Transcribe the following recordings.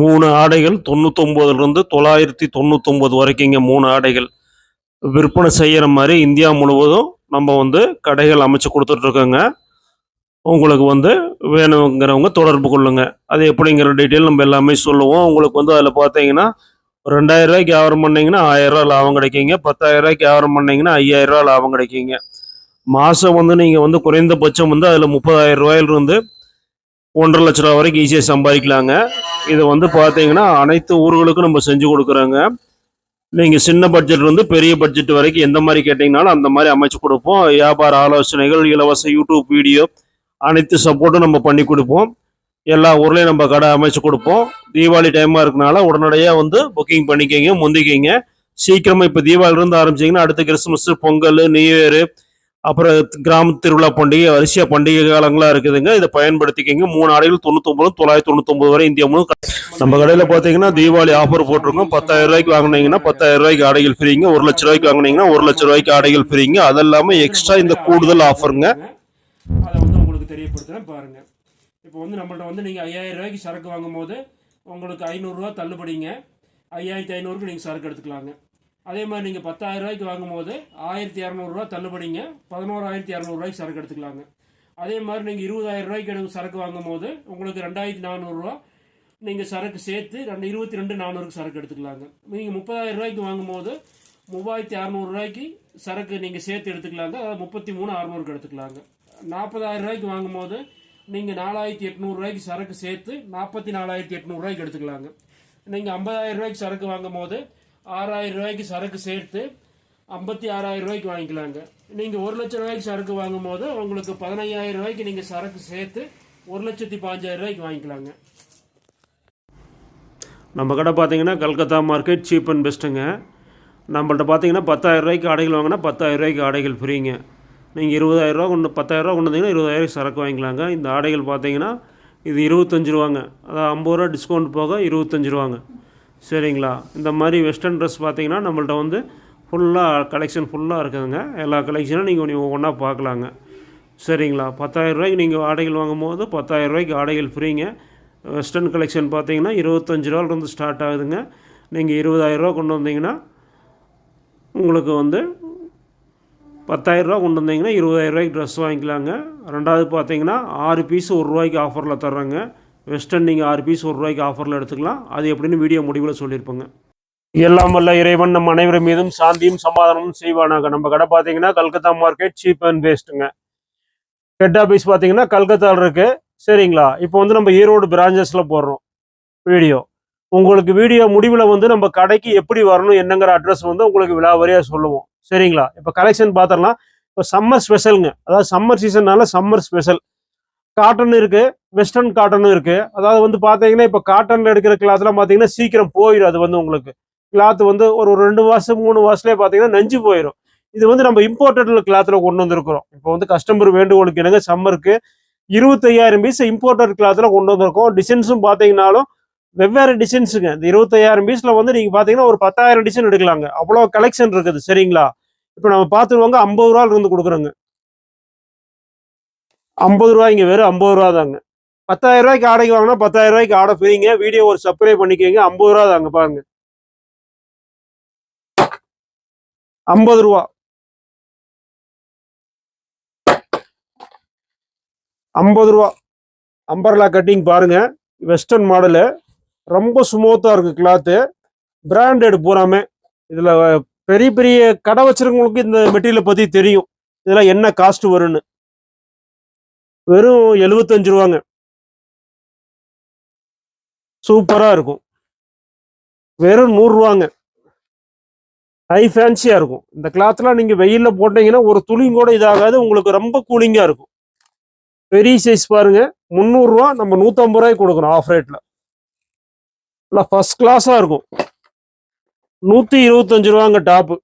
மூணு ஆடைகள் தொண்ணூத்தொம்போதுலேருந்து தொள்ளாயிரத்தி தொண்ணூத்தொம்பது வரைக்குங்க மூணு ஆடைகள் விற்பனை செய்கிற மாதிரி இந்தியா முழுவதும் நம்ம வந்து கடைகள் அமைச்சு கொடுத்துட்ருக்கோங்க. உங்களுக்கு வந்து வேணுங்கிறவங்க தொடர்பு கொள்ளுங்க. அது எப்படிங்கிற டீட்டெயில் நம்ம எல்லாமே சொல்லுவோம். உங்களுக்கு வந்து அதில் பார்த்தீங்கன்னா ரெண்டாயிரம் ரூபாய்க்கு வியாபாரம் பண்ணிங்கன்னா ஆயிரரூவா லாபம் கிடைக்குங்க. பத்தாயிரம் ரூபாய்க்கு வியாபாரம் பண்ணிங்கன்னா ஐயாயிரம் ரூபாய் லாபம் கிடைக்குங்க. மாதம் வந்து நீங்கள் வந்து குறைந்தபட்சம் வந்து அதில் முப்பதாயிரம் ரூபாயிலிருந்து ஒன்றரை லட்ச ரூபா வரைக்கும் ஈஸியாக சம்பாதிக்கலாங்க. இது வந்து பார்த்தீங்கன்னா அனைத்து ஊர்களுக்கும் நம்ம செஞ்சு கொடுக்குறோங்க. நீங்கள் சின்ன பட்ஜெட்லேருந்து பெரிய பட்ஜெட் வரைக்கும் எந்த மாதிரி கேட்டிங்கனாலும் அந்த மாதிரி அமைச்சு கொடுப்போம். வியாபார ஆலோசனைகள் இலவச யூடியூப் வீடியோ அனைத்து சப்போர்ட்டும் நம்ம பண்ணி கொடுப்போம். எல்லா ஊர்லேயும் நம்ம கடை அமைச்சு கொடுப்போம். தீபாவளி டைமாக இருக்கனால உடனடியாக வந்து புக்கிங் பண்ணிக்கங்க முந்திக்கிங்க. சீக்கிரமாக இப்போ தீபாவளிலேருந்து ஆரம்பிச்சிங்கன்னா அடுத்து கிறிஸ்மஸ் பொங்கல் நியூ இயரு அப்புறம் கிராம திருவிழா பண்டிகை வரிசையா பண்டிகை காலங்களாக இருக்குதுங்க. இதை பயன்படுத்திக்கிங்க. மூணு ஆடைகள் தொண்ணூத்தொம்பது தொள்ளாயிரத்தி தொண்ணூத்தொம்பது வரை இந்தியா முழு நம்ம கடையில் பார்த்தீங்கன்னா தீபாவளி ஆஃபர் போட்டிருக்கோம். பத்தாயிரம் ரூபாய்க்கு வாங்கினீங்கன்னா பத்தாயிரம் ரூபாய்க்கு ஆடைகள் ஃப்ரீங்க ஒரு லட்ச ரூபாய்க்கு வாங்கினீங்கன்னா ஒரு லட்ச ரூபாய்க்கு ஆடைகள் ஃப்ரீங்க அது இல்லாமல் எக்ஸ்ட்ரா இந்த கூடுதல் ஆஃபருங்க அதை வந்து உங்களுக்கு தெரியப்படுத்துகிறேன் பாருங்க. இப்போ வந்து நம்மள்ட்ட வந்து நீங்கள் ஐயாயிரம் ரூபாய்க்கு சரக்கு வாங்கும் போது உங்களுக்கு ஐநூறுரூவா தள்ளுபடிங்க. ஐயாயிரத்தி ஐநூறுக்கு நீங்கள் சரக்கு எடுத்துக்கலாங்க. அதே மாதிரி நீங்கள் பத்தாயிரம் ரூபாய்க்கு வாங்கும்போது ஆயிரத்தி இரநூறுவா தள்ளுபடிங்க. பதினோராயிரத்தி இரநூறுவாய்க்கு சரக்கு எடுத்துக்கலாங்க. அதே மாதிரி நீங்கள் இருபதாயிரம் ரூபாய்க்கு எடுத்து சரக்கு வாங்கும்போது உங்களுக்கு ரெண்டாயிரத்தி நானூறுரூவா நீங்கள் சரக்கு சேர்த்து ரெண்டு இருபத்தி ரெண்டு நானூறுக்கு சரக்கு எடுத்துக்கலாங்க. நீங்கள் முப்பதாயிரம் ரூபாய்க்கு வாங்கும்போது மூவாயிரத்தி அறநூறுரூவாய்க்கு சரக்கு நீங்கள் சேர்த்து எடுத்துக்கலாங்க. அதாவது முப்பத்தி மூணு அறநூறுக்கு எடுத்துக்கலாங்க. நாற்பதாயிரம் ரூபாய்க்கு வாங்கும்போது நீங்கள் நாலாயிரத்தி எட்நூறுரூவாய்க்கு சரக்கு சேர்த்து நாற்பத்தி நாலாயிரத்தி எட்நூறுரூவாய்க்கு எடுத்துக்கலாங்க. நீங்கள் ஐம்பதாயிரம் ரூபாய்க்கு சரக்கு வாங்கும் போது ஆறாயிரம் ரூபாய்க்கு சரக்கு சேர்த்து ஐம்பத்தி ஆறாயிரம் ரூபாய்க்கு வாங்கிக்கலாங்க. நீங்கள் ஒரு லட்சம் ரூபாய்க்கு சரக்கு வாங்கும் போது உங்களுக்கு பதினையாயிரம் ரூபாய்க்கு நீங்கள் சரக்கு சேர்த்து ஒரு லட்சத்தி பாஞ்சாயிரம் ரூபாய்க்கு வாங்கிக்கலாங்க. நம்ம கடை பார்த்தீங்கன்னா கல்கத்தா மார்க்கெட் சீப் அண்ட் பெஸ்ட்டுங்க. நம்மள்ட்ட பார்த்தீங்கன்னா பத்தாயிரம் ரூபாய்க்கு ஆடைகள் வாங்கினா பத்தாயிரம் ரூபாய்க்கு ஆடைகள் ஃப்ரீங்க. நீங்கள் இருபதாயிரரூவா கொண்டு பத்தாயிரரூவா கொண்டு வந்தீங்கன்னா இருபதாயிரம் சரக்கு வாங்கிக்கலாங்க. இந்த ஆடைகள் பார்த்தீங்கன்னா இது இருபத்தஞ்சு ரூபாங்க. அதாவது ஐம்பது ரூபா டிஸ்கவுண்ட் போக இருபத்தஞ்சு ரூபாங்க. சரிங்களா? இந்த மாதிரி வெஸ்டர்ன் ட்ரெஸ் பார்த்தீங்கன்னா நம்மள்ட்ட வந்து ஃபுல்லாக கலெக்ஷன் ஃபுல்லாக இருக்குதுங்க. எல்லா கலெக்ஷனும் நீங்கள் நீங்கள் ஒன்றா பார்க்கலாங்க. சரிங்களா? பத்தாயிரம் ரூபாய்க்கு நீங்கள் ஆடைகள் வாங்கும்போது பத்தாயிரம் ரூபாய்க்கு ஆடைகள் ஃப்ரீங்க. வெஸ்டர்ன் கலெக்ஷன் பார்த்தீங்கன்னா இருபத்தஞ்சு ரூபாலேருந்து ஸ்டார்ட் ஆகுதுங்க. நீங்கள் இருபதாயிரரூவா கொண்டு வந்தீங்கன்னா உங்களுக்கு வந்து பத்தாயிரரூவா கொண்டு வந்தீங்கன்னா இருபதாயிரரூவாய்க்கு ட்ரெஸ் வாங்கிக்கலாங்க. ரெண்டாவது பார்த்தீங்கன்னா ஆறு பீஸ் ஒரு ரூபாய்க்கு ஆஃபரில் தர்றாங்க. வெஸ்டர்ன் நீங்கள் ஆறு பீஸ் ஒரு ரூபாய்க்கு ஆஃபரில் எடுத்துக்கலாம். அது எப்படின்னு வீடியோ முடிவில் சொல்லியிருப்போங்க. எல்லாம் வல்ல இறைவன் நம்ம அனைவரும் மீதும் சாந்தியும் சமாதானமும் செய்வானாங்க நம்ம கடை பார்த்தீங்கன்னா கல்கத்தா மார்க்கெட் சீப் அண்ட் வேஸ்ட்டுங்க ஹெட் ஆஃபீஸ் பார்த்தீங்கன்னா கல்கத்தாவில் இருக்குது சரிங்களா? இப்போ வந்து நம்ம ஈரோடு பிரான்ச்சஸில் போடுறோம். வீடியோ உங்களுக்கு வீடியோ முடிவில் வந்து நம்ம கடைக்கு எப்படி வரணும் என்னங்கிற அட்ரஸ் வந்து உங்களுக்கு விழாவரியாக சொல்லுவோம். சரிங்களா? இப்போ கலெக்ஷன் பார்த்துடலாம். இப்போ சம்மர் ஸ்பெஷலுங்க அதாவது சம்மர் சீசன்னால சம்மர் ஸ்பெஷல் காட்டன் இருக்குது வெஸ்டர்ன் காட்டனும் இருக்கு. அதாவது வந்து பார்த்தீங்கன்னா இப்போ காட்டன்ல எடுக்கிற கிளாத்லாம் பார்த்தீங்கன்னா சீக்கிரம் போயிடும் அது வந்து உங்களுக்கு. கிளாத் வந்து ஒரு ரெண்டு மாசம் மூணு மாசத்துலேயே பார்த்தீங்கன்னா நஞ்சு போயிடும் இது வந்து நம்ம இம்போர்ட்டட் கிளாத்ல கொண்டு வந்திருக்கிறோம். இப்போ வந்து கஸ்டமர் வேண்டுகோளுக்கு என்னங்க சம்மருக்கு இருபத்தையாயிரம் பீஸ் இம்போர்ட்டட் கிளாத்ல கொண்டு வந்திருக்கோம். டிசைன்ஸும் பார்த்தீங்கன்னாலும் வெவ்வேறு டிசைன்ஸுங்க இந்த இருபத்தையாயிரம் பீஸ்ல வந்து நீங்க பாத்தீங்கன்னா ஒரு பத்தாயிரம் டிசைன் எடுக்கலாங்க. அவ்வளோ கலெக்ஷன் இருக்குது சரிங்களா? இப்போ நம்ம பார்த்துருவாங்க ஐம்பது ரூபாயில இருந்து கொடுக்குறோங்க. ஐம்பது ரூபாய்ங்க வெறும் ஐம்பது ரூபா தாங்க. பத்தாயிரம் ரூபாய்க்கு ஆடைக்கு வாங்கினா பத்தாயிரம் ரூபாய்க்கு ஆடை ஃப்ரீங்க. வீடியோ ஒரு சப்ஸ்கிரைப் பண்ணிக்கோங்க. ஐம்பது ரூபா தாங்க பாருங்க. ஐம்பது ரூபா. ஐம்பது ரூபா. அம்பர்லா கட்டிங் பாருங்க. Western model. ரொம்ப ஸ்மூத்தாக இருக்குது கிளாத்து பிராண்டட் பூராமே. இதில் பெரிய பெரிய கடை வச்சிருக்கவங்களுக்கு இந்த மெட்டீரியலை பற்றி தெரியும். இதெல்லாம் என்ன காஸ்ட் வரும்னு. வெறும் எழுபத்தஞ்சு ரூபாங்க. சூப்பராக இருக்கும். வெறும் நூறுரூவாங்க. ஹை ஃபேன்சியாக இருக்கும். இந்த கிளாத்லாம் நீங்கள் வெயிலில் போட்டீங்கன்னா ஒரு துளியும் கூட இதாகாது. உங்களுக்கு ரொம்ப கூலிங்காக இருக்கும். பெரிய சைஸ் பாருங்க. முந்நூறுரூவா நம்ம நூற்றம்பது ரூபாய்க்கு கொடுக்குறோம் ஆஃப் ரேட்டில் நல்லா ஃபஸ்ட் கிளாஸாக இருக்கும். நூற்றி இருபத்தஞ்சு ரூபாங்க டாப்பு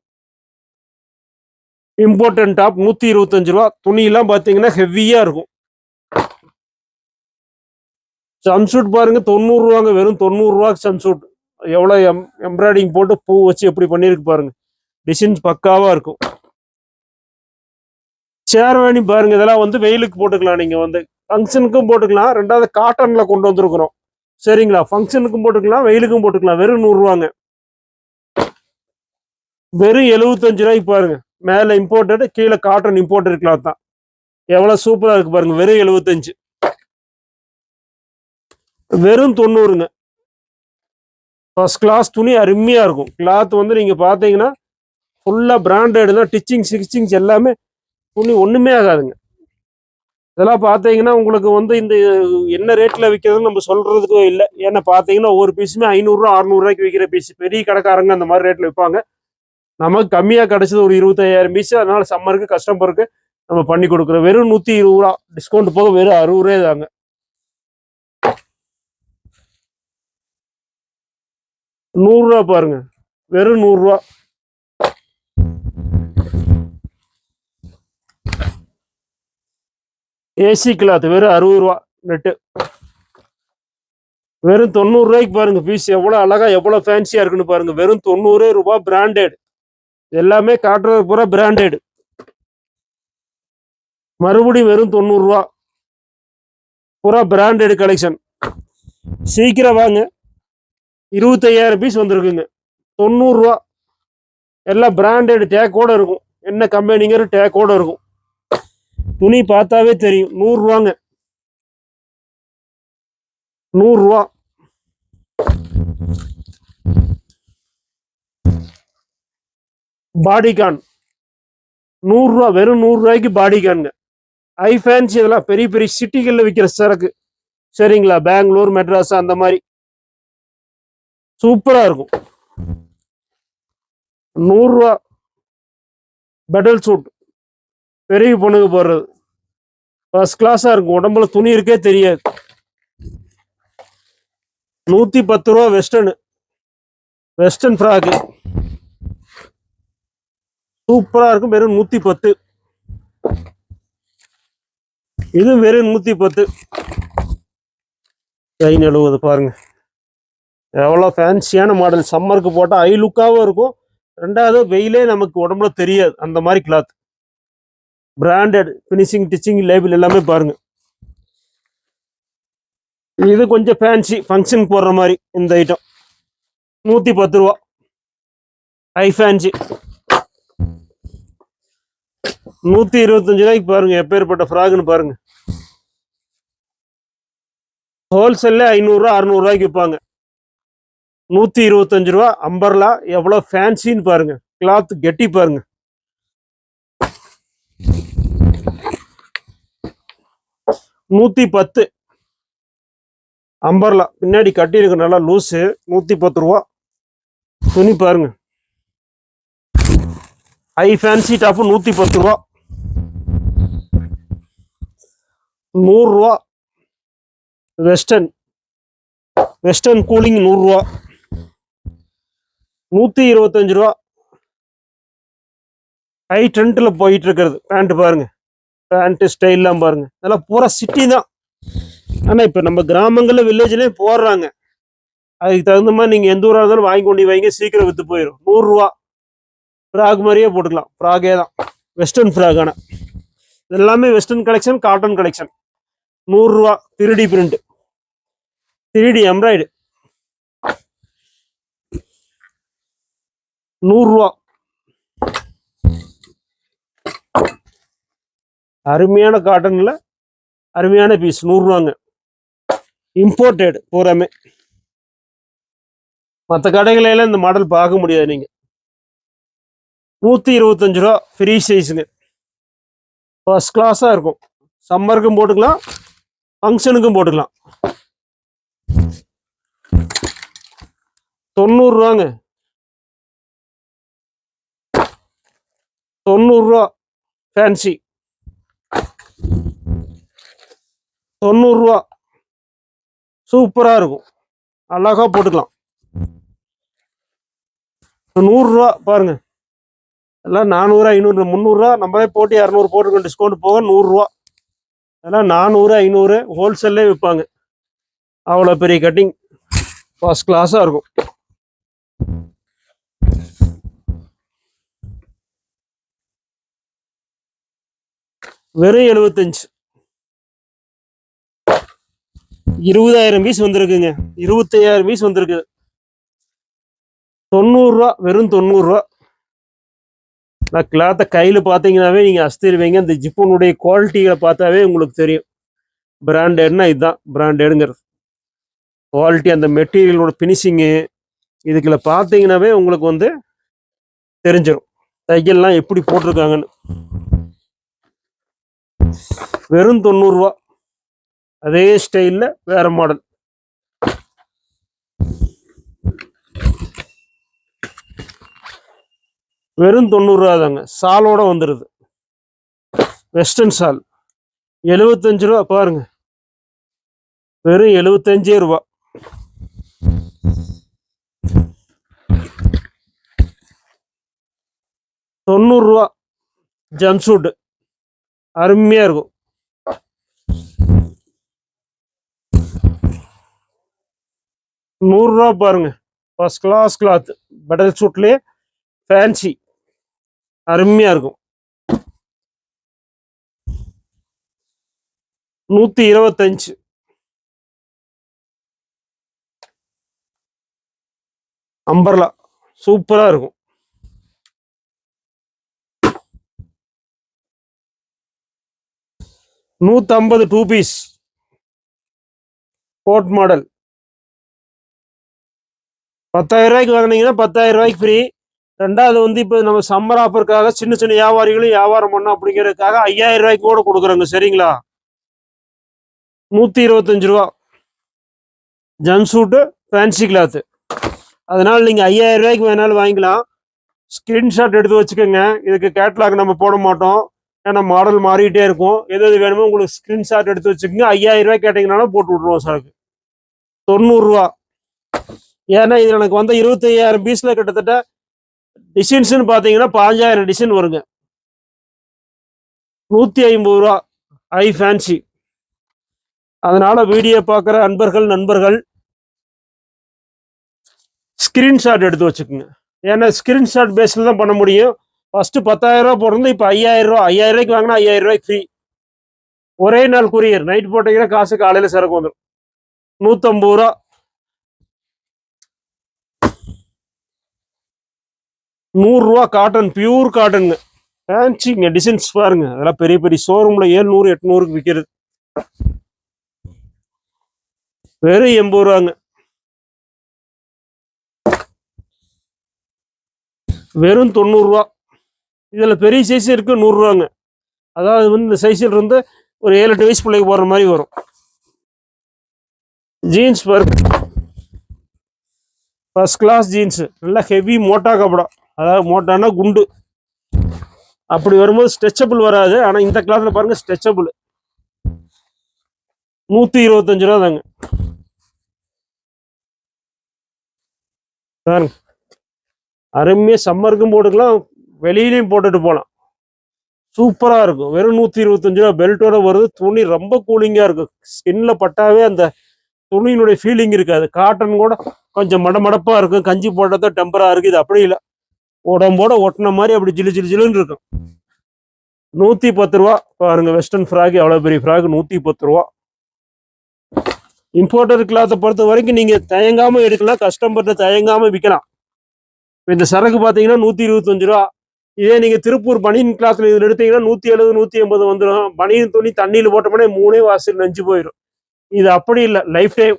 இம்பார்ட்டன்ட் டாப் நூற்றி இருபத்தஞ்சு ரூபா. துணியெல்லாம் பார்த்தீங்கன்னா ஹெவியாக இருக்கும். சன்சூட் பாருங்க தொண்ணூறுரூவாங்க வெறும் தொண்ணூறுரூவாக்கு சன்சூட். எவ்வளோ எம் எம்ப்ராய்டிங் போட்டு பூ வச்சு எப்படி பண்ணியிருக்கு பாருங்க. டிசைன்ஸ் பக்காவாக இருக்கும். சேர்வாணி பாருங்க இதெல்லாம் வந்து வெயிலுக்கு போட்டுக்கலாம் நீங்கள் வந்து. ஃபங்க்ஷனுக்கும் போட்டுக்கலாம் ரெண்டாவது காட்டனில் கொண்டு வந்திருக்கிறோம். சரிங்களா? ஃபங்க்ஷனுக்கும் போட்டுக்கலாம் வெயிலுக்கும் போட்டுக்கலாம் வெறும் நூறுரூவாங்க வெறும் எழுபத்தஞ்சு ரூபாய்க்கு பாருங்க. மேலே இம்போர்ட்டடு கீழே காட்டன் இம்போர்ட்டட் கிளாத் தான். எவ்வளோ சூப்பராக இருக்கு பாருங்க வெறும் எழுபத்தஞ்சு வெறும் தொண்ணூறுங்க. ஃபர்ஸ்ட் கிளாஸ் துணி அருமையாக இருக்கும். கிளாத் வந்து நீங்கள் பார்த்தீங்கன்னா ஃபுல்லாக பிராண்டடு தான் டிச்சிங் ஸ்டிச்சிங்ஸ் எல்லாமே துணி ஒன்றுமே ஆகாதுங்க. இதெல்லாம் பார்த்தீங்கன்னா உங்களுக்கு வந்து இந்த என்ன ரேட்டில் விற்கிறதுன்னு நம்ம சொல்கிறதுக்கோ இல்லை. ஏன்னா பார்த்தீங்கன்னா ஒவ்வொரு பீஸுமே ஐநூறுரூவா அறநூறுவாய்க்கு விற்கிற பீஸ் பெரிய கடைக்காரங்க அந்த மாதிரி ரேட்டில் விற்பாங்க நமக்கு கம்மியாக கிடச்சது ஒரு இருபத்தையாயிரம் பீஸ் அதனால் சம்மருக்கு கஸ்டமருக்கு நம்ம பண்ணி கொடுக்குறோம். வெறும் நூற்றி இருபது ரூபா டிஸ்கவுண்ட் போக வெறும் அறுபது ரூபாய் தாங்க. நூறுரூவா பாருங்க. வெறும் நூறுரூவா. ஏசி கிளாத் வெறும் அறுபது ரூபா நெட்டு வெறும் தொண்ணூறு ரூபாய்க்கு பாருங்க பீஸ் எவ்வளோ அழகா எவ்வளோ ஃபேன்சியா இருக்குன்னு பாருங்க. வெறும் தொண்ணூறு ரூபாய் பிராண்டட் எல்லாமே காட்டுறது பூரா பிராண்டட் மறுபடியும் வெறும் தொண்ணூறு ரூபா பூரா பிராண்டட் கலெக்ஷன் சீக்கிரம் வாங்க. இருபத்தையாயிரம் பீஸ் வந்திருக்குங்க. தொண்ணூறுரூவா எல்லாம் பிராண்டட் டேக்கோட இருக்கும். என்ன கம்பெனிங்கிற டேக்கோட இருக்கும். துணி பார்த்தாவே தெரியும். நூறுரூவாங்க. நூறுரூவா. பாடிகான் நூறுரூவா. வெறும் நூறுரூவாய்க்கு பாடிகான்ங்க ஐ ஃபேன்சி இதெல்லாம் பெரிய பெரிய சிட்டிகளில் விற்கிற சரக்கு. சரிங்களா? பெங்களூர் மெட்ராஸ் அந்த மாதிரி. சூப்பராக இருக்கும். நூறுரூவா பெடல் சூட் பெரிய பொண்ணுக்கு போடுறது. ஃபர்ஸ்ட் கிளாஸாக இருக்கும். உடம்புல துணி இருக்கே தெரியாது. நூற்றி பத்து ரூபா வெஸ்டர்னு வெஸ்டர்ன் ஃப்ராக்கு சூப்பராக இருக்கும். வெறும் நூற்றி பத்து. இது வெறும் நூற்றி பத்து. கை நழுவுது பாருங்க. எவ்வளோ ஃபேன்சியான மாடல் சம்மருக்கு போட்டால் ஐ லுக்காகவும் இருக்கும். ரெண்டாவது வெயிலே நமக்கு உடம்புல தெரியாது. அந்த மாதிரி cloth branded finishing stitching label எல்லாமே பாருங்க. இது கொஞ்சம் ஃபேன்சி ஃபங்க்ஷன் போடுற மாதிரி இந்த ஐட்டம் நூற்றி பத்து ரூபா. ஹை ஃபேன்சி நூற்றி இருபத்தஞ்சு ரூபாய்க்கு பாருங்கள் எப்பேற்பட்ட ஃப்ராக்னு பாருங்க. ஹோல்சேல்ல ஐநூறுரூவா அறநூறுவாய்க்கு விற்பாங்க நூற்றி இருபத்தஞ்சு ரூபா அம்பர்லா எவ்வளோ ஃபேன்சின்னு பாருங்க. கிளாத் கெட்டி பாருங்க. நூற்றி பத்து. அம்பர்லா பின்னாடி கட்டியிருக்கு நல்லா லூஸு நூற்றி பத்து ரூபா. துணி பாருங்க. ஐ ஃபேன்சி டாப்பு நூற்றி பத்து ரூபா. நூறுரூவா வெஸ்டர்ன் வெஸ்டர்ன் கூலிங் நூறுரூவா நூற்றி இருபத்தஞ்சு ரூபா. ஹை ட்ரெண்டில் போயிட்டு இருக்கிறது பேண்ட் பாருங்க. பேண்ட்டு ஸ்டைல்லாம் பாருங்க. இதெல்லாம் பூரா சிட்டி தான். ஆனால் இப்போ நம்ம கிராமங்களில் வில்லேஜ்லேயும் போடுறாங்க. அதுக்கு தகுந்த மாதிரி நீங்கள் எந்த ஊராக இருந்தாலும் வாங்கி கொண்டு வாங்கி. சீக்கிரம் விற்று போயிடும் நூறுரூவா ஃப்ராக் மாதிரியே போட்டுக்கலாம். ஃப்ராகே தான். வெஸ்டர்ன் ஃப்ராக் ஆனால் இதெல்லாமே வெஸ்டர்ன் கலெக்ஷன் காட்டன் கலெக்ஷன் நூறுரூவா திருடி பிரிண்ட் த்ரீடி எம்ப்ராய்டு நூறுரூவா. அருமையான காட்டனில் அருமையான பீஸ் நூறுரூவாங்க. இம்போர்ட்டடு பூராமே. மற்ற கடைகளெல்லாம் இந்த மாடல் பார்க்க முடியாது நீங்கள் நூற்றி இருபத்தஞ்சு ரூபா ஃப்ரீ சைஸுங்க ஃபஸ்ட் கிளாஸாக இருக்கும். சம்மருக்கும் போட்டுக்கலாம் ஃபங்க்ஷனுக்கும் போட்டுக்கலாம். தொண்ணூறுரூவாங்க. தொண்ணூறுரூவா. ஃபேன்சி தொண்ணூறுரூவா. சூப்பராக இருக்கும். அழகா போட்டுக்கலாம். நூறுரூவா பாருங்க. எல்லாம் நானூறு ஐநூறு முந்நூறுரூவா. நம்மளே போட்டு இரநூறு போட்டுருக்கோம். டிஸ்கவுண்ட் போக நூறுரூவா. அதெல்லாம் நானூறு ஐநூறு ஹோல்சேல்லே விற்பாங்க அவ்வளோ பெரிய கட்டிங் ஃபஸ்ட் கிளாஸாக இருக்கும். வெறும் எழுபத்தஞ்சு இருபதாயிரம் பீஸ் வந்திருக்குங்க. இருபத்தையாயிரம் பீஸ் வந்திருக்கு. தொண்ணூறுரூவா வெறும் தொண்ணூறுரூவா. நான் கிளாத்தை கையில் பார்த்தீங்கன்னாவே நீங்கள் அஸ்திருவீங்க அந்த ஜிப்பனுடைய குவாலிட்டிகளை பார்த்தாவே உங்களுக்கு தெரியும். பிராண்டட்னா இதுதான். பிராண்டடுங்கிறது குவாலிட்டி அந்த மெட்டீரியலோட ஃபினிஷிங்கு இதுக்குள்ள பார்த்தீங்கன்னாவே உங்களுக்கு வந்து தெரிஞ்சிடும் தையல்லாம் எப்படி போட்டிருக்காங்கன்னு. வெறும் தொண்ணூறுரூவா அதே ஸ்டைலில் வேற மாடல் வெறும் தொண்ணூறுரூவா தாங்க. சாலோட வந்துடுது வெஸ்டர்ன் சால். எழுபத்தஞ்சு ரூபா பாருங்க. வெறும் எழுபத்தஞ்சே ரூபா. தொண்ணூறுரூவா ஜம்சூட்டு அருமையாக இருக்கும். நூறுரூவா பாருங்க. ஃபர்ஸ்ட் கிளாஸ் கிளாத் பெடல் சூட்லேயே ஃபேன்சி அருமையாக இருக்கும். நூற்றி இருபத்தஞ்சு. அம்பர்லா. சூப்பராக இருக்கும். நூற்றம்பது டூ பீஸ் கோட் மாடல் பத்தாயிரம் ரூபாய்க்கு வாங்கினீங்கன்னா பத்தாயிரம் ரூபாய்க்கு ஃப்ரீ ரெண்டாவது வந்து இப்போ நம்ம சம்மர் ஆஃபருக்காக சின்ன சின்ன வியாபாரிகளும் வியாபாரம் பண்ணோம் அப்படிங்கிறதுக்காக ஐயாயிரம் ரூபாய்க்கு கூட கொடுக்குறோங்க. சரிங்களா? நூற்றி இருபத்தஞ்சு ரூபா. ஜம்சூட்டு ஃபேன்சி கிளாத்து அதனால் நீங்கள் ஐயாயிரம் ரூபாய்க்கு வேணாலும் வாங்கிக்கலாம். ஸ்க்ரீன்ஷாட் எடுத்து வச்சுக்கோங்க. இதுக்கு கேட்லாக் நம்ம போட மாட்டோம். ஏன்னா மாடல் மாறிட்டே இருக்கும். எது எது வேணுமோ உங்களுக்கு ஸ்க்ரீன்ஷாட் எடுத்து வச்சுக்கோங்க. ஐயாயிரம் ரூபாய் கேட்டிங்கனாலும் போட்டு விட்ருவோம் சாருக்கு தொண்ணூறுரூவா ஏன்னா இதில் எனக்கு வந்த இருபத்தையாயிரம் பீஸில் கிட்டத்தட்ட டிசைன்ஸ்னு பார்த்தீங்கன்னா பாஞ்சாயிரம் டிசைன் வருங்க. நூற்றி ஐம்பது ரூபா. ஐ ஃபேன்சி அதனால் வீடியோ பார்க்குற அன்பர்கள் நண்பர்கள் ஸ்க்ரீன்ஷாட் எடுத்து வச்சுக்கோங்க. ஏன்னா ஸ்க்ரீன்ஷாட் பேஸில் தான் பண்ண முடியும். ஃபர்ஸ்ட் பத்தாயிரம் ரூபா போடுறது இப்போ ஐயாயிரம் ரூபா ஐயாயிரம் ரூபாய்க்கு வாங்கினா ஐயாயிரம் ரூபாய்க்கு ஃப்ரீ ஒரே நாள் குரியர் நைட் போட்டீங்கன்னா காசு காலையில் சிறக்கு வந்துடும் நூற்றம்பது ரூபா. நூறுரூவா காட்டன் பியூர் காட்டனுங்க ஃபேன்சிங்க டிசைன்ஸ் பாருங்க. அதெல்லாம் பெரிய பெரிய ஷோரூமில் ஏழ்நூறு எட்நூறுக்கு விற்கிறது வெறும் எண்பது ரூபாங்க. வெறும் தொண்ணூறுரூவா இதில் பெரிய சைஸ் இருக்கு நூறுரூவாங்க. அதாவது வந்து இந்த சைஸில் இருந்து ஒரு ஏழு எட்டு வயசு பிள்ளைக்கு போடுற மாதிரி வரும். ஜீன்ஸ் பர்க் ஃபஸ்ட் கிளாஸ் ஜீன்ஸு நல்லா ஹெவி மோட்டா கப்படா அதாவது மோட்டானா குண்டு. அப்படி வரும்போது ஸ்ட்ரெச்சபிள் வராது. ஆனால் இந்த கிளாத்தில் பாருங்க ஸ்ட்ரெச்சபிள் நூற்றி இருபத்தஞ்சு ரூபா தாங்க. பாருங்க. அருமையாக சம்மருக்கும் போட்டுக்கலாம். வெளியிலையும் போட்டுட்டு போகலாம் சூப்பராக இருக்கும். வெறும் நூற்றி இருபத்தஞ்சு ரூபா பெல்ட்டோட வருது துணி ரொம்ப கூலிங்காக இருக்கும். ஸ்கின்ல பட்டாவே அந்த துணியினுடைய ஃபீலிங் இருக்காது. காட்டன் கூட கொஞ்சம் மடமடப்பாக இருக்கும். கஞ்சி போட்டதோ டெம்பராக இருக்குது இது அப்படி இல்லை. உடம்போட ஒட்டின மாதிரி அப்படி ஜிலு ஜிலு ஜிலுன்னு இருக்கும். நூற்றி பத்து ரூபா. பாருங்க வெஸ்டர்ன் ஃப்ராக் எவ்வளோ பெரிய ஃப்ராக் நூற்றி பத்து ரூபா. இம்போர்ட்டர் கிளாத்தை பொறுத்த வரைக்கும் நீங்கள் தயங்காமல் எடுக்கலாம். கஸ்டமர்கிட்ட தயங்காமல் விற்கலாம் இந்த சரக்கு பார்த்தீங்கன்னா நூற்றி இருபத்தஞ்சு ரூபா. இதே நீங்கள் திருப்பூர் பனியன் கிளாத்தில் இதில் எடுத்தீங்கன்னா நூற்றி எழுபது நூற்றி எண்பது வந்துடும் பனியன் துணி தண்ணியில் போட்டோம்னா மூணே வாசல் நெஞ்சு போயிடும் இது அப்படி இல்லை. லைஃப் டைம்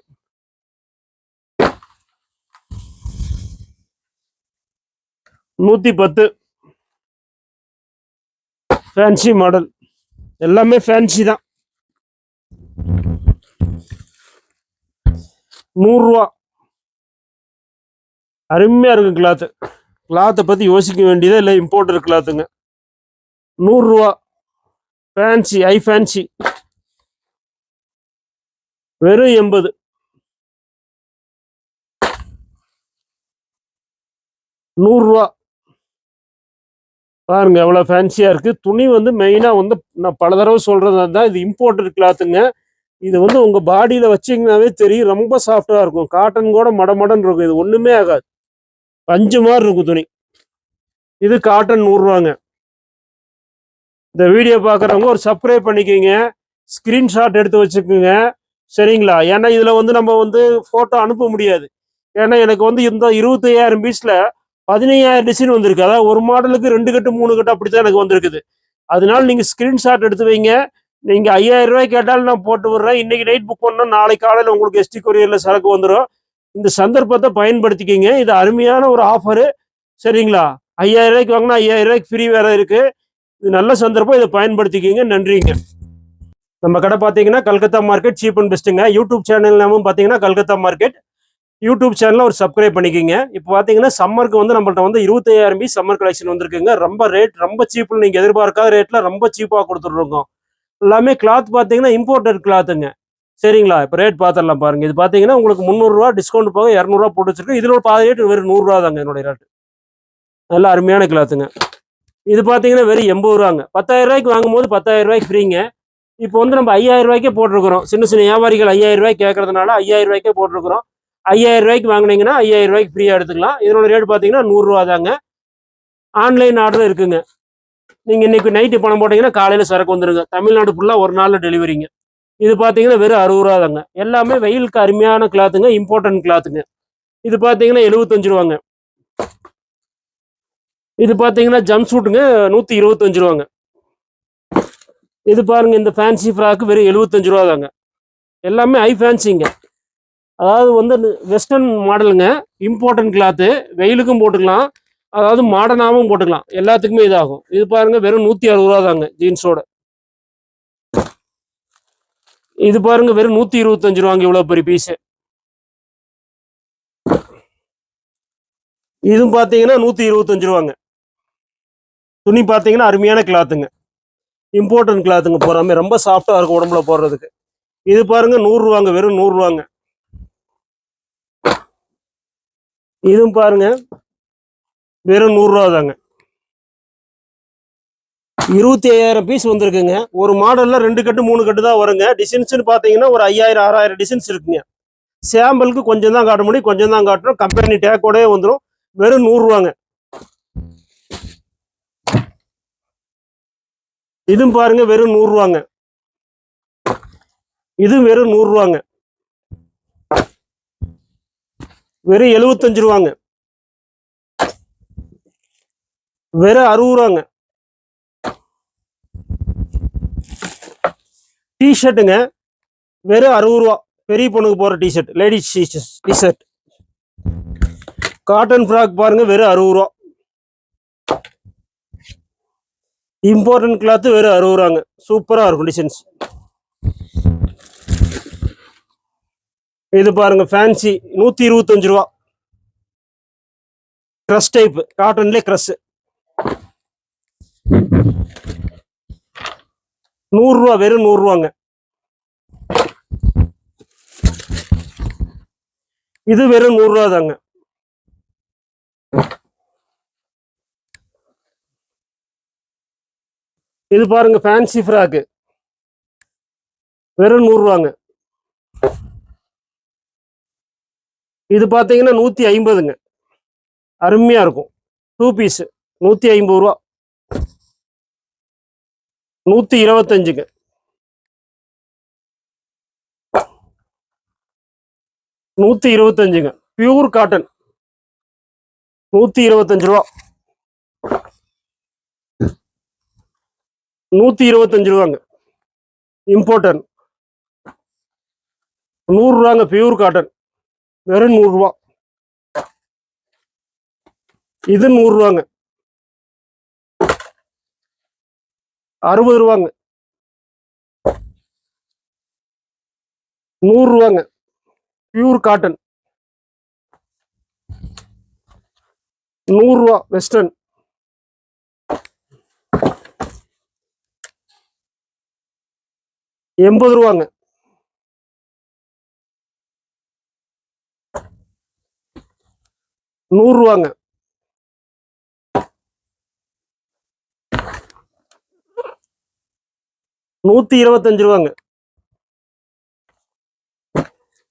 நூற்றி பத்து ஃபேன்சி மாடல் எல்லாமே ஃபேன்சி தான். நூறுரூவா அருமையாக இருக்கும் கிளாத்து கிளாத்தை பற்றி யோசிக்க வேண்டியதே இல்லை. இம்போர்ட்டர் கிளாத்துங்க நூறுரூவா. ஃபேன்சி ஐ ஃபேன்சி வெறும் எண்பது. நூறுரூவா. பாருங்க எவ்வளோ ஃபேன்சியாக இருக்குது துணி வந்து மெயினாக வந்து நான் பல தடவை சொல்கிறது தான் இது இம்போர்ட்டட் கிளாத்துங்க இது வந்து உங்கள் பாடியில் வச்சிங்கனாவே தெரியும். ரொம்ப சாஃப்டாக இருக்கும். காட்டன் கூட மடமடன் இருக்கும். இது ஒன்றுமே ஆகாது. பஞ்சு மாதிரி இருக்கும் துணி. இது காட்டன் நூறுரூவாங்க இந்த வீடியோ பார்க்குறவங்க ஒரு சப்ஸ்கிரைப் பண்ணிக்கோங்க. ஸ்க்ரீன்ஷாட் எடுத்து வச்சுக்கோங்க. சரிங்களா? ஏன்னா இதில் வந்து நம்ம வந்து ஃபோட்டோ அனுப்ப முடியாது. ஏன்னா எனக்கு வந்து இந்த இருபத்தையாயிரம் பீஸில் பதினையாயிரம் டிசைன் வந்திருக்கு. அதாவது ஒரு மாடலுக்கு ரெண்டு கட்டு மூணு கட்டு அப்படி தான் எனக்கு வந்திருக்குது. அதனால நீங்கள் ஸ்க்ரீன்ஷாட் எடுத்து வைங்க. நீங்கள் ஐயாயிரம் ரூபாய் கேட்டாலும் நான் போட்டு விடுறேன். இன்னைக்கு நைட் புக் பண்ணால் நாளைக்கு காலையில் உங்களுக்கு எஸ்டி கொரியரில் சரக்கு வந்துடும் இந்த சந்தர்ப்பத்தை பயன்படுத்திக்கிங்க. இது அருமையான ஒரு ஆஃபரு சரிங்களா? ஐயாயிரம் ரூபாய்க்கு வாங்கினா ஐயாயிரம் ரூபாய்க்கு ஃப்ரீ வேற இருக்கு. இது நல்ல சந்தர்ப்பம். இதை பயன்படுத்திக்கிங்க. நன்றிங்க. நம்ம கடை பார்த்தீங்கன்னா கல்கத்தா மார்க்கெட் சீப் அண்ட் பெஸ்ட்டுங்க யூடியூப் சேனல் நாமும் பார்த்தீங்கன்னா கல்கத்தா மார்க்கெட் யூடியூப் சேனலில் ஒரு சப்ஸ்கிரைப் பண்ணிக்கிங்க. இப்போ பார்த்தீங்கன்னா சம்மருக்கு வந்து நம்மள்ட்ட வந்து இருபத்தையாயிரம் பீஸ் சம்மர் கலெக்ஷன் வந்திருக்குங்க. ரொம்ப ரேட் ரொம்ப சீப்பில் நீங்கள் எதிர்பார்க்காத ரேட்டில் ரொம்ப சீப்பாக கொடுத்துட்ருக்கோம். எல்லாமே கிளாத் பார்த்தீங்கன்னா இம்போர்ட்டட் கிளாத்துங்க சரிங்களா? இப்போ ரேட் பார்த்துடலாம் பாருங்க. இது பார்த்தீங்கன்னா உங்களுக்கு முந்நூறுரூவா டிஸ்கவுண்ட் போக இரநூறுவா போட்டு வச்சிருக்கு இதில் ஒரு பாதி ரேட் வெறும் நூறுரூவா தாங்க என்னுடைய ரேட்டு நல்லா அருமையான கிளாத்துங்க இது பார்த்தீங்கன்னா வெறும் எண்பது ரூபாங்க பத்தாயிரம் ரூபாய்க்கு வாங்கும்போது பத்தாயிரம் ரூபாய்க்கு ஃப்ரீங்க இப்போ வந்து நம்ம ஐயாயிரம் ரூபாய்க்கே போட்டிருக்கிறோம். சின்ன சின்ன வியாபாரிகள் ஐயாயிரம் ரூபாய்க்கு கேட்கறதுனால ஐயாயிரம் ரூபாய்க்கே போட்டிருக்கிறோம். ஐயாயிரம் ரூபாய்க்கு வாங்குனீங்கன்னா ஐயாயிரம் ரூபாய்க்கு ஃப்ரீயாக எடுத்துக்கலாம். இதனோட ரேட் பார்த்தீங்கன்னா நூறுரூவா தாங்க. ஆன்லைன் ஆர்டர் இருக்குங்க. நீங்கள் இன்னைக்கு நைட்டு பணம் போட்டீங்கன்னா காலையில் சரக்கு வந்துடுங்க தமிழ்நாடு ஃபுல்லாக ஒரு நாளில் டெலிவரிங்க இது பார்த்தீங்கன்னா வெறும் அறுபது ரூபா தாங்க. எல்லாமே வெயிலுக்கு அருமையான கிளாத்துங்க இம்பார்ட்டன்ட் கிளாத்துங்க இது பார்த்தீங்கன்னா எழுபத்தஞ்சு ரூபாங்க. இது பார்த்தீங்கன்னா ஜம்ப் சூட்டுங்க நூற்றி இருபத்தஞ்சு ரூபாங்க. இது பாருங்க இந்த ஃபேன்சி ஃப்ராக்கு வெறும் எழுபத்தஞ்சு ரூபா தாங்க. எல்லாமே ஹை ஃபேன்சிங்க அதாவது வந்து வெஸ்டர்ன் மாடலுங்க இம்பார்ட்டன்ட் கிளாத்து வெயிலுக்கும் போட்டுக்கலாம். அதாவது மாடர்னாகவும் போட்டுக்கலாம். எல்லாத்துக்குமே இதாகும். இது பாருங்க வெறும் நூற்றி அறுபது ரூபா தாங்க ஜீன்ஸோட இது பாருங்க வெறும் நூற்றி இருபத்தஞ்சு ரூபாங்க இவ்வளோ பெரிய பீஸு இதுவும் பார்த்தீங்கன்னா நூற்றி இருபத்தஞ்சு ரூபாங்க. துணி பார்த்தீங்கன்னா அருமையான கிளாத்துங்க இம்பார்ட்டன்ட் கிளாத்துங்க போறாமே ரொம்ப சாஃப்டா இருக்கும் உடம்புல போடுறதுக்கு. இது பாருங்க நூறு ரூபாங்க வெறும் நூறு ரூபாங்க. இதுவும் பாருங்க வெறும் நூறு ரூபா தாங்க. இருபத்தி ஐயாயிரம் பீஸ் வந்திருக்குங்க. ஒரு மாடலில் ரெண்டு கட்டு மூணு கட்டு தான் வருங்க. டிசைன்ஸ்னு பார்த்தீங்கன்னா ஒரு ஐயாயிரம் ஆறாயிரம் டிசைன்ஸ் இருக்குங்க. சாம்பிளுக்கு கொஞ்சம் தான் காட்ட முடியும் கொஞ்சம் தான் காட்டுறோம். கம்பெனி டேக்கோடயே வந்துடும் வெறும் நூறுரூவாங்க இதுவும் பாருங்க வெறும் நூறுரூவாங்க இதுவும் வெறும் நூறுரூவாங்க வெறும் எழுபத்தஞ்சு ரூபாங்க. வெறும் அறுபது ரூபாங்க. டிஷர்ட்டுங்க வெறும் அறுபது ரூபா. பெரிய பொண்ணுக்கு போகிற t-shirt ladies t-shirt cotton frock பாருங்க வெறும் அறுபது ரூபா. இம்பார்ட்டன்ட் கிளாத்து வெறும் அறுபது ரூபாங்க. சூப்பராக இருக்கும் டிசைன்ஸ் இது பாருங்க ஃபேன்சி நூற்றி இருபத்தஞ்சு ரூபா. க்ரஷ் டைப்பு காட்டன்லேயே க்ரஷ் நூறு ரூபா வெறும் நூறுரூவாங்க. இது வெறும் நூறுரூவா தாங்க. இது பாருங்க ஃபேன்சி ஃப்ராக்கு வெறும் நூறு ரூபாங்க இது பார்த்தீங்கன்னா நூற்றி ஐம்பதுங்க. அருமையாக இருக்கும். டூ பீஸு நூற்றி ஐம்பது ரூபா. நூற்றி இருபத்தஞ்சுங்க நூற்றி இருபத்தஞ்சுங்க பியூர் காட்டன் நூற்றி இருபத்தஞ்சு ரூபா. நூற்றி இருபத்தஞ்சு ரூபாங்க. இம்போர்ட்டன் நூறுரூவாங்க பியூர் காட்டன் வெறும் நூறுரூவா இது நூறுரூவாங்க அறுபது ரூபாங்க. நூறுரூவாங்க பியூர் காட்டன் நூறுரூவா வெஸ்டர்ன் எண்பது ரூபாங்க. நூறுரூவாங்க நூற்றி இருபத்தஞ்சு ரூபாங்க.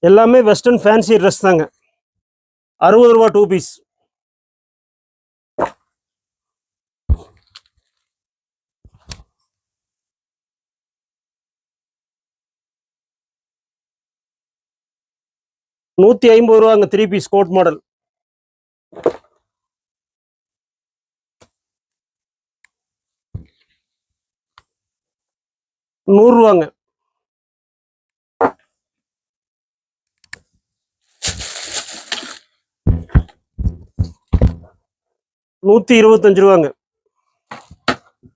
எல்லாமே வெஸ்டர்ன் ஃபேன்சி ட்ரெஸ் தாங்க. அறுபது ரூபா டூ பீஸ் நூற்றி ஐம்பது ரூபாங்க த்ரீ பீஸ் கோட் மாடல் நூறுரூவாங்க நூற்றி இருபத்தஞ்சு ரூபாங்க.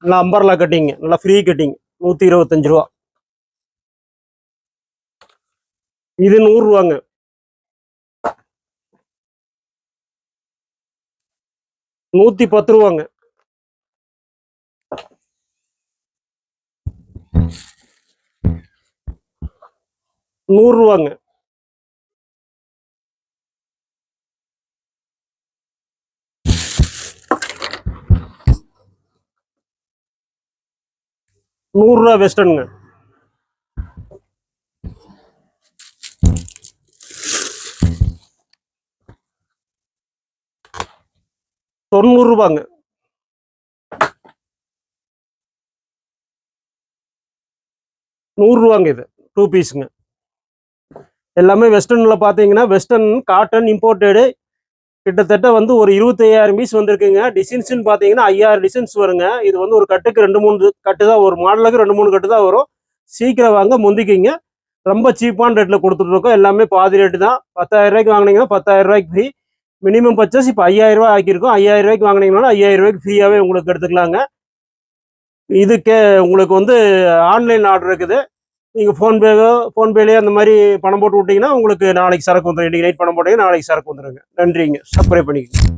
நல்லா அம்பர்லா கட்டிங்க நல்லா ஃப்ரீ கட்டிங் நூற்றி இருபத்தஞ்சு ரூபா. இது நூறுரூவாங்க நூற்றி பத்து ரூபாங்க. நூறுரூவாங்க. நூறுரூவா வெஸ்டர்னுங்க தொண்ணூறு ரூபாங்க நூறுரூவாங்க இது டூ பீஸுங்க எல்லாமே வெஸ்டர்னில் பார்த்தீங்கன்னா வெஸ்டர்ன் காட்டன் இம்போர்ட்டடு கிட்டத்தட்ட வந்து ஒரு இருபத்தையாயிரம் பீஸ் வந்திருக்குங்க. டிசைன்ஸ்னு பார்த்தீங்கன்னா ஐயாயிரம் டிசைன்ஸ் வருங்க. இது வந்து ஒரு கட்டுக்கு ரெண்டு மூணு கட்டு தான் ஒரு மாடலுக்கு ரெண்டு மூணு கட்டு தான் வரும். சீக்கிரம் வாங்க முந்திக்கிங்க. ரொம்ப சீப்பான ரேட்டில் கொடுத்துட்ருக்கோம் எல்லாமே பாதி ரேட்டு தான். பத்தாயிரம் ரூபாய்க்கு வாங்கினீங்கன்னா பத்தாயிரம் ரூபாய்க்கு ஃப்ரீ மினிமம் பர்ச்சேஸ் இப்போ ஐயாயிரம் ரூபாய் ஆக்கியிருக்கோம். ஐயாயிரம் ரூபாய்க்கு வாங்கினீங்கன்னா ஐயாயிரம் ரூபாய்க்கு ஃப்ரீயாகவே உங்களுக்கு எடுத்துக்கலாங்க. இதுக்கு உங்களுக்கு வந்து ஆன்லைன் ஆர்டர் இருக்குது. நீங்கள் ஃபோன்பேவோ ஃபோன்பேலேயோ அந்த மாதிரி பணம் போட்டு விட்டீங்கன்னா உங்களுக்கு நாளைக்கு சரக்கு வந்துடும் இன்றைக்கி நைட் பணம் போட்டீங்கன்னா நாளைக்கு சரக்கு வந்துடுங்க நன்றிங்க. சப்ஸ்கிரைப் பண்ணிக்கோங்க.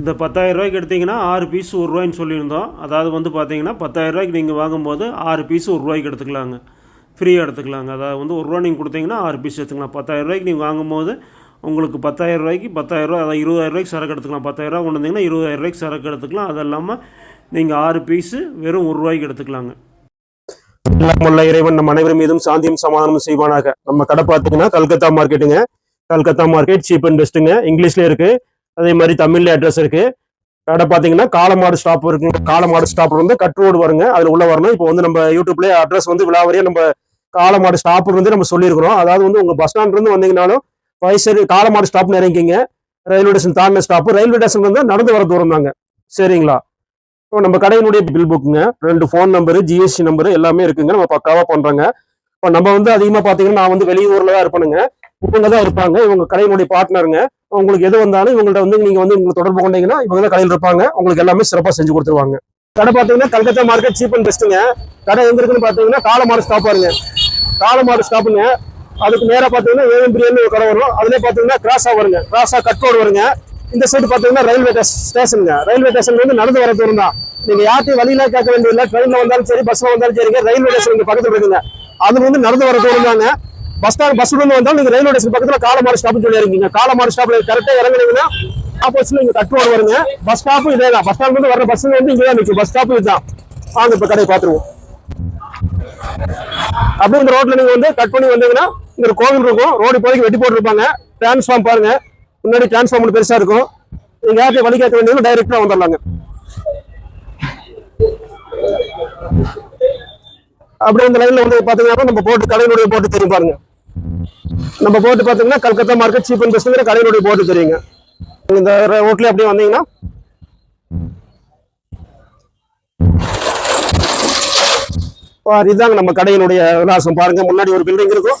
இந்த பத்தாயிரம் ரூபாய்க்கு எடுத்தீங்கன்னா ஆறு பீஸ் ஒரு ரூபாய்ன்னு சொல்லியிருந்தோம். அதாவது வந்து பார்த்தீங்கன்னா பத்தாயிரம் ரூபாய்க்கு நீங்கள் வாங்கும்போது ஆறு பீஸ் ஒரு ரூபாய்க்கு எடுத்துக்கலாங்க. ஃப்ரீயாக எடுத்துக்கலாங்க. அதாவது வந்து ஒரு ரூபா நீங்கள் கொடுத்தீங்கன்னா ஆறு பீஸ் எடுத்துக்கலாம். பத்தாயிரம் ரூபாய்க்கு நீங்கள் வாங்கும்போது உங்களுக்கு பத்தாயிரம் ரூபாய்க்கு பத்தாயிரம் ரூபா அதாவது இருபதாயிரம் ரூபாய்க்கு சரக்கு எடுத்துக்கலாம். பத்தாயிரம் ரூபா கொண்டு வந்தீங்கன்னா இருபதாயிரம் ரூபாய்க்கு சரக்கு எடுத்துக்கலாம். அது இல்லாமல் நீங்கள் ஆறு பீஸு வெறும் ஒரு ரூபாய்க்கு எடுத்துக்கலாங்க. எல்லாமுள்ள இறைவன் நம்ம அனைவரும் மீதும் சாந்தியும் சமாதானமும் செய்வானாக. நம்ம கடை பார்த்தீங்கன்னா கல்கத்தா மார்க்கெட்டுங்க. கல்கத்தா மார்க்கெட் சீப் அண்ட் பெஸ்ட்டுங்க இங்கிலீஷ்ல இருக்கு. அதே மாதிரி தமிழ்ல அட்ரஸ் இருக்குது கடை பார்த்தீங்கன்னா காலமாடு ஸ்டாப் இருக்குங்க. காலமாடு ஸ்டாப் வந்து கட் ரோடு வருங்க. அதில் உள்ள வரணும். இப்போ வந்து நம்ம யூடியூப்லேயே அட்ரஸ் வந்து விழாவறியாக நம்ம காலமாடு ஸ்டாப் வந்து நம்ம சொல்லியிருக்கிறோம். அதாவது வந்து உங்கள் பஸ் ஸ்டாண்ட்லேருந்து வந்தீங்கனாலும் வயசு காலமாடு ஸ்டாப்னு இறங்கிங்க ரயில்வே ஸ்டேஷன் தாண்டின ஸ்டாப்பு ரயில்வே ஸ்டேஷன் வந்து நடந்து வர தூரம் தாங்க. சரிங்களா? இப்போ நம்ம கடையினுடைய பில் புக்குங்க ரெண்டு ஃபோன் நம்பரு ஜிஎஸ்டி நம்பரு எல்லாமே இருக்குங்க. நம்ம பக்காவாக பண்ணுறோங்க இப்போ நம்ம வந்து அதிகமாக பார்த்தீங்கன்னா நான் வந்து வெளியூரில் தான் இருப்பேனுங்க. இவங்க தான் இருப்பாங்க. இவங்க கடையினுடைய பார்ட்னருங்க உங்களுக்கு எது வந்தாலும் இவங்கள்ட்ட வந்து நீங்கள் வந்து உங்களை தொடர்பு கொண்டீங்கன்னா இவங்க தான் கடையில் இருப்பாங்க. உங்களுக்கு எல்லாமே சிறப்பாக செஞ்சு கொடுத்துருவாங்க. கடை பார்த்தீங்கன்னா கல்கத்தா மார்க்கெட் சீப் அண்ட் பெஸ்ட்டுங்க கடை எங்க இருக்குன்னு பார்த்தீங்கன்னா காலமாடு ஸ்டாப்பாருங்க காலமாடு ஸ்டாப்புங்க அதுக்கு நேராக பார்த்தீங்கன்னா ஏஎம் பிரியாணி ஒரு கடை வரும். அதுலயே பார்த்தீங்கன்னா கிராஸாக வருங்க. கிராஸாக கட் ரோடு வருங்க. இந்த சைடு பார்த்தீங்கன்னா ரயில்வே ஸ்டேஷனுங்க ரயில்வே ஸ்டேஷன்லேருந்து நடந்து வர தூரம் தான். நீங்கள் யார்ட்டையும் வழியில கேட்க வேண்டியதில்லை ட்ரெயினில் வந்தாலும் சரி பஸ்ஸில் வந்தாலும் சரிங்க ரயில்வே ஸ்டேஷன் இங்க பக்கத்துல இருக்குங்க. அது வந்து நடந்து வர தூரம் தாங்க. பஸ் ஸ்டாண்ட் பஸ் இருந்து வந்தாலும் நீங்கள் ரயில்வே ஸ்டேஷன் பக்கத்தில் காலமாறு ஸ்டாப்னு சொல்லி இருக்கீங்க காலமாறு ஸ்டாப்பில் கரெக்டாக இறங்குனீங்கன்னா ஆப்போசிட்ல இங்கே கட் ரோடு வருங்க. பஸ் ஸ்டாப்பும் இதே தான் பஸ் ஸ்டாண்ட் வந்து வர பஸ் வந்து இங்கே தான் நிற்கும் பஸ் ஸ்டாப் இதுதான். வாங்க இப்போ கடையை பார்த்துருவோம். அப்படி இந்த ரோட்டில் நீங்கள் வந்து கட் பண்ணி வந்தீங்கன்னா இங்க ஒரு கோவில் இருக்கும். ரோடு இப்போதைக்கு வெட்டி போட்டுருப்பாங்க. டிரான்ஸ்ஃபார்ம் பாருங்க. முன்னாடி டிரான்ஸ்ஃபார்ம் பெருசா இருக்கும். நீங்க யார்கிட்ட வழி கேட்க வேண்டியது டைரக்டா வந்துடலாங்க. அப்படியே இந்த லைன்ல வந்து பாத்தீங்கன்னா நம்ம போட்டு கடையினுடைய போட்டு தெரியும் பாருங்க. நம்ம போட்டு பாத்தீங்கன்னா கல்கத்தா மார்க்கெட் சீப் அண்ட் பெஸ்ட்ங்கிற கடையினுடைய போட்டு தெரியுங்க. இந்த ரோட்ல அப்படியே வந்தீங்கன்னா இதுதாங்க நம்ம கடையினுடைய விலாசம். பாருங்க முன்னாடி ஒரு பில்டிங் இருக்கும்.